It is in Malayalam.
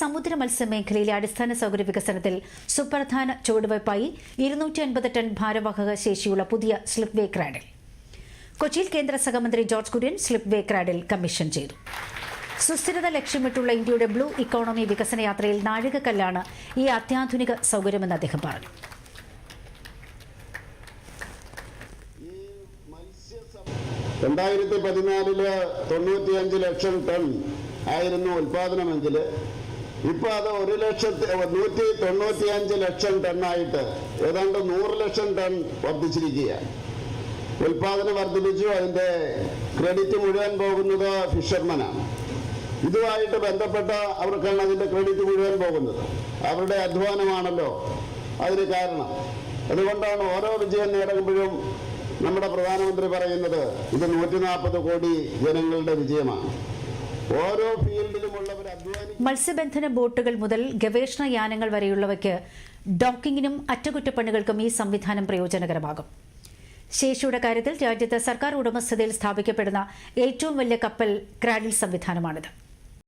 സമുദ്ര മത്സ്യ മേഖലയിലെ അടിസ്ഥാന സൗകര്യ വികസനത്തിൽ സുപ്രധാന ചുവടുവയ്പായി ഇരുന്നൂറ്റി അൻപത് ടൺ ഭാരവാഹക ശേഷിയുള്ള പുതിയ സ്ലിപ്പ് വേ ക്രാഡിൽ. കൊച്ചിയിൽ കേന്ദ്ര സഹമന്ത്രി George Kurian slipway cradle commission ചെയ്തു. സുസ്ഥിരത ലക്ഷ്യമിട്ടുള്ള ഇന്ത്യയുടെ ബ്ലൂ ഇക്കോണമി വികസന യാത്രയിൽ നാഴികക്കല്ലാണ് ഈ അത്യാധുനിക സൗകര്യമെന്ന് അദ്ദേഹം പറഞ്ഞു. രണ്ടായിരത്തി പതിനാലിൽ തൊണ്ണൂറ്റിയഞ്ച് ലക്ഷം ടൺ ആയിരുന്നു ഉൽപാദനമെങ്കിൽ ഇപ്പൊ അത് ഒരു ലക്ഷത്തി നൂറ്റി തൊണ്ണൂറ്റി അഞ്ച് ലക്ഷം ടണ്ണായിട്ട് ഏതാണ്ട് നൂറ് ലക്ഷം ടൺ വർദ്ധിച്ചിരിക്കുകയാണ് ഉൽപാദനം വർദ്ധിപ്പിച്ചു അതിന്റെ ക്രെഡിറ്റ് മുഴുവൻ പോകുന്നത് ഫിഷർമാനാണ്. ഇതുമായിട്ട് ബന്ധപ്പെട്ട അവർക്കാണ് അതിന്റെ ക്രെഡിറ്റ് മുഴുവൻ പോകുന്നത്. അവരുടെ അധ്വാനമാണല്ലോ അതിന് കാരണം. അതുകൊണ്ടാണ് ഓരോ വിജയം നേടുമ്പോഴും നമ്മുടെ പ്രധാനമന്ത്രി പറയുന്നത് ഇത് നൂറ്റി കോടി ജനങ്ങളുടെ വിജയമാണ്. ഓരോ ഫീൽഡിലുമുള്ളവർ മത്സ്യബന്ധന ബോട്ടുകൾ മുതൽ ഗവേഷണ യാനങ്ങൾ വരെയുള്ളവയ്ക്ക് ഡോക്കിങ്ങിനും അറ്റകുറ്റപ്പണികൾക്കും ഈ സംവിധാനം പ്രയോജനകരമാകും. ശേഷിയുടെ കാര്യത്തിൽ രാജ്യത്ത് സർക്കാർ ഉടമസ്ഥതയിൽ സ്ഥാപിക്കപ്പെടുന്ന ഏറ്റവും വലിയ കപ്പൽ ക്രാഡിൽ സംവിധാനമാണിത്.